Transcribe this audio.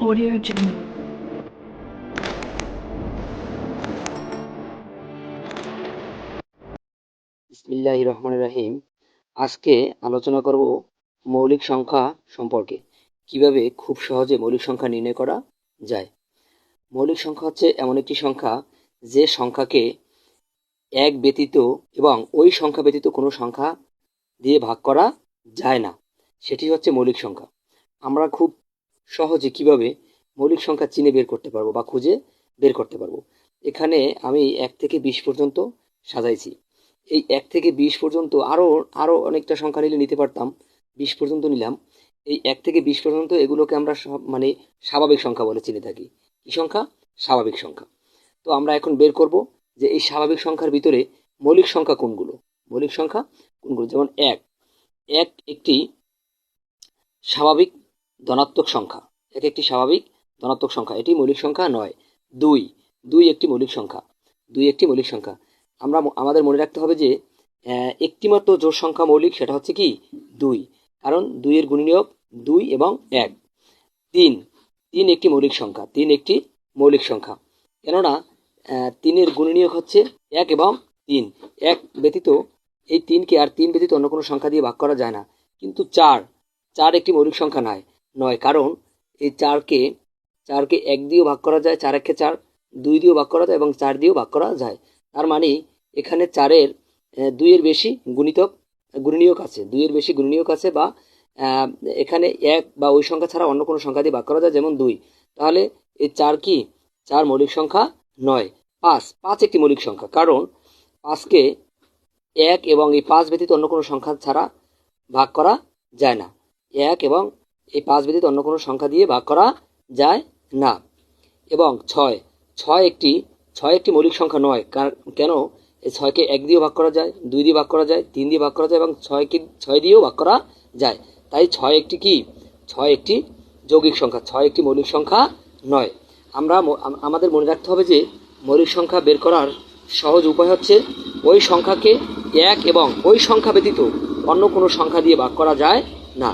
Audio Jungle. বিসমিল্লাহ রহমান রাহিম। আজকে আলোচনা করব মৌলিক সংখ্যা সম্পর্কে। কীভাবে খুব সহজে মৌলিক সংখ্যা নির্ণয় করা যায়? মৌলিক সংখ্যা হচ্ছে এমন একটি সংখ্যা যে সংখ্যাকে এক ব্যতীত এবং ওই সংখ্যা ব্যতীত কোনো সংখ্যা দিয়ে ভাগ করা যায় না। সেটি হচ্ছে মৌলিক সংখ্যা। আমরা খুব সহজে কীভাবে মৌলিক সংখ্যা চিনে বের করতে পারব বা খুঁজে বের করতে পারব। এখানে আমি এক থেকে বিশ পর্যন্ত সাজাইছি। এই এক থেকে বিশ পর্যন্ত আরও আরও অনেকটা সংখ্যা নিলে নিতে পারতাম। বিশ পর্যন্ত নিলাম। এই এক থেকে বিশ পর্যন্ত এগুলোকে আমরা মানে স্বাভাবিক সংখ্যা বলে চিনে থাকি। কি সংখ্যা? স্বাভাবিক সংখ্যা। তো আমরা এখন বের করব যে এই স্বাভাবিক সংখ্যার ভিতরে মৌলিক সংখ্যা কোনগুলো? মৌলিক সংখ্যা কোনগুলো? যেমন এক। এক একটি স্বাভাবিক ধনাত্মক সংখ্যা। এক একটি স্বাভাবিক ধনাত্মক সংখ্যা। এটি মৌলিক সংখ্যা নয়। দুই। দুই একটি মৌলিক সংখ্যা। দুই একটি মৌলিক সংখ্যা। আমরা আমাদের মনে রাখতে হবে যে একটিমাত্র জোড় সংখ্যা মৌলিক, সেটা হচ্ছে কি? দুই। কারণ দুইয়ের গুণনীয়ক দুই এবং এক। তিন। তিন একটি মৌলিক সংখ্যা। তিন একটি মৌলিক সংখ্যা। কেননা তিনের গুণনীয়ক হচ্ছে এক এবং তিন। এক ব্যতীত এই তিনকে আর তিন ব্যতীত অন্য কোনো সংখ্যা দিয়ে ভাগ করা যায় না। কিন্তু চার। চার একটি মৌলিক সংখ্যা নয়। নয়। কারণ এই চারকে চারকে এক দিয়েও ভাগ করা যায়, চার একে চার, দুই দিয়েও ভাগ করা যায় এবং চার দিয়েও ভাগ করা যায়। তার মানে এখানে চারের দুইয়ের বেশি গুণিতক, গুণনীয়ক আছে। দুইয়ের বেশি গুণনীয়ক আছে বা এখানে এক বা ওই সংখ্যা ছাড়া অন্য কোনো সংখ্যা দিয়ে ভাগ করা যায়, যেমন দুই। তাহলে এই চার কি? চার মৌলিক সংখ্যা নয়। পাঁচ। পাঁচ একটি মৌলিক সংখ্যা। কারণ পাঁচকে এক এবং এই পাঁচ ব্যতীত অন্য কোনো সংখ্যা ছাড়া ভাগ করা যায় না। এক এবং এই পাঁচ ব্যতীত অন্য কোনো সংখ্যা দিয়ে ভাগ করা যায় না। এবং ছয় ছয় একটি ছয় একটি মৌলিক সংখ্যা নয় কেন এই ছয়কে এক দিয়েও ভাগ করা যায়, দুই দিয়ে ভাগ করা যায়, তিন দিয়ে ভাগ করা যায় এবং ছয়কে, ছয় দিয়েও ভাগ করা যায়। তাই ছয় একটি কি? ছয় একটি যৌগিক সংখ্যা, ছয় একটি মৌলিক সংখ্যা নয়। আমরা আমাদের মনে রাখতে হবে যে মৌলিক সংখ্যা বের করার সহজ উপায় হচ্ছে ওই সংখ্যাকে এক এবং ওই সংখ্যা ব্যতীত অন্য কোনো সংখ্যা দিয়ে ভাগ করা যায় না।